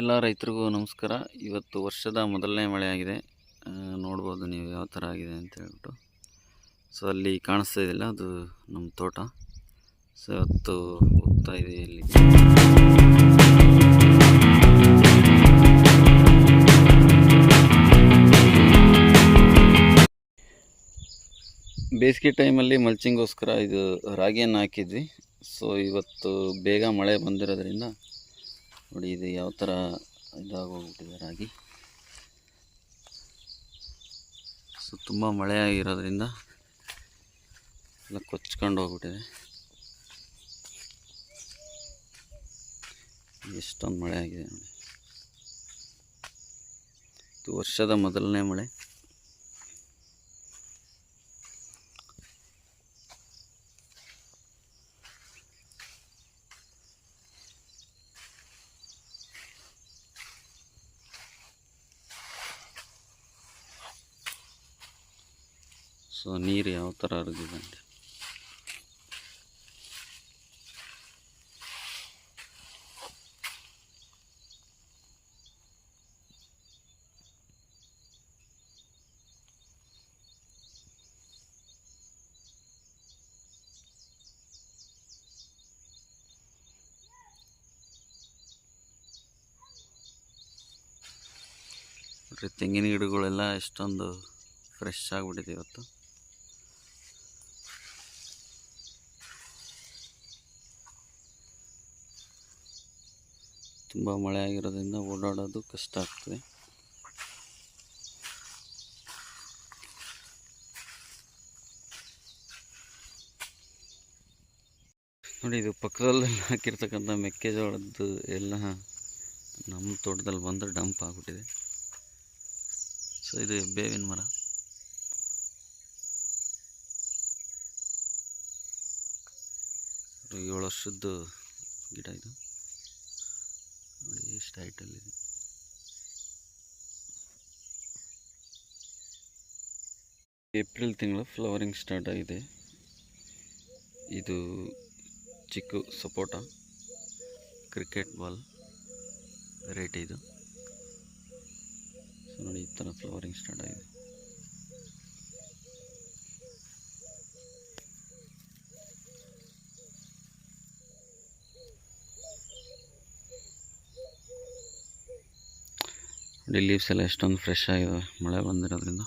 ಎಲ್ಲ ರೈತರಿಗೂ ನಮಸ್ಕಾರ. ಇವತ್ತು ವರ್ಷದ ಮೊದಲನೇ ಮಳೆ ಆಗಿದೆ ನೋಡ್ಬೋದು ನೀವು ಯಾವ ಥರ ಆಗಿದೆ ಅಂತ ಹೇಳ್ಬಿಟ್ಟು. ಸೊ ಅಲ್ಲಿ ಕಾಣಿಸ್ತಾ ಇದೆಯಲ್ಲ ಅದು ನಮ್ಮ ತೋಟ. ಸೊ ಇವತ್ತು ಹೋಗ್ತಾ ಇದೆ ಇಲ್ಲಿ ಬೇಸಿಗೆ ಟೈಮಲ್ಲಿ ಮಲ್ಚಿಂಗೋಸ್ಕರ ಇದು ರಾಗಿಯನ್ನು ಹಾಕಿದ್ವಿ. ಸೊ ಇವತ್ತು ಬೇಗ ಮಳೆ ಬಂದಿರೋದ್ರಿಂದ ನೋಡಿ ಇದು ಯಾವ ಥರ ಇದಾಗೋಗ್ಬಿಟ್ಟಿದೆ ರಾಗಿ. ಸೊ, ತುಂಬ ಮಳೆ ಆಗಿರೋದ್ರಿಂದ ಎಲ್ಲ ಕೊಚ್ಕೊಂಡು ಹೋಗ್ಬಿಟ್ಟಿದೆ. ಎಷ್ಟೊಂದು ಮಳೆ ಆಗಿದೆ ನೋಡಿ. ಇದು ವರ್ಷದ ಮೊದಲನೇ ಮಳೆ. ಸೊ ನೀರು ಯಾವ ಥರ ಹರಿದಿದೆ ಅಂತ. ತೆಂಗಿನ ಗಿಡಗಳೆಲ್ಲ ಎಷ್ಟೊಂದು ಫ್ರೆಶ್ ಆಗಿಬಿಟ್ಟಿದೆ ಇವತ್ತು. ತುಂಬ ಮಳೆ ಆಗಿರೋದ್ರಿಂದ ಓಡಾಡೋದು ಕಷ್ಟ ಆಗ್ತದೆ. ನೋಡಿ, ಇದು ಪಕ್ಕದಲ್ಲೆಲ್ಲ ಹಾಕಿರ್ತಕ್ಕಂಥ ಮೆಕ್ಕೆಜೋಳದ್ದು ಎಲ್ಲ ನಮ್ಮ ತೋಟದಲ್ಲಿ ಬಂದು ಡಂಪ್ ಆಗಿಬಿಟ್ಟಿದೆ. ಸೊ ಇದು ಬೇವಿನ ಮರ. ಏಳು ವರ್ಷದ್ದು ಗಿಡ ಇದು. ನೋಡಿ ಎಷ್ಟು ಹೈಟಲ್ಲಿದೆ ಏಪ್ರಿಲ್ ತಿಂಗಳು ಫ್ಲವರಿಂಗ್ ಸ್ಟಾರ್ಟ್ ಆಗಿದೆ. ಇದು chikoo sapota cricket ball rate ಇದು. ಸೊ ನೋಡಿ, ಈ ಥರ ಫ್ಲವರಿಂಗ್ ಸ್ಟಾರ್ಟ್ ಆಗಿದೆ. ಲೀವ್ಸ್ ಎಲ್ಲ ಎಷ್ಟೊಂದು ಫ್ರೆಶ್ ಆಗಿದೆ ಮಳೆ ಬಂದಿರೋದ್ರಿಂದ.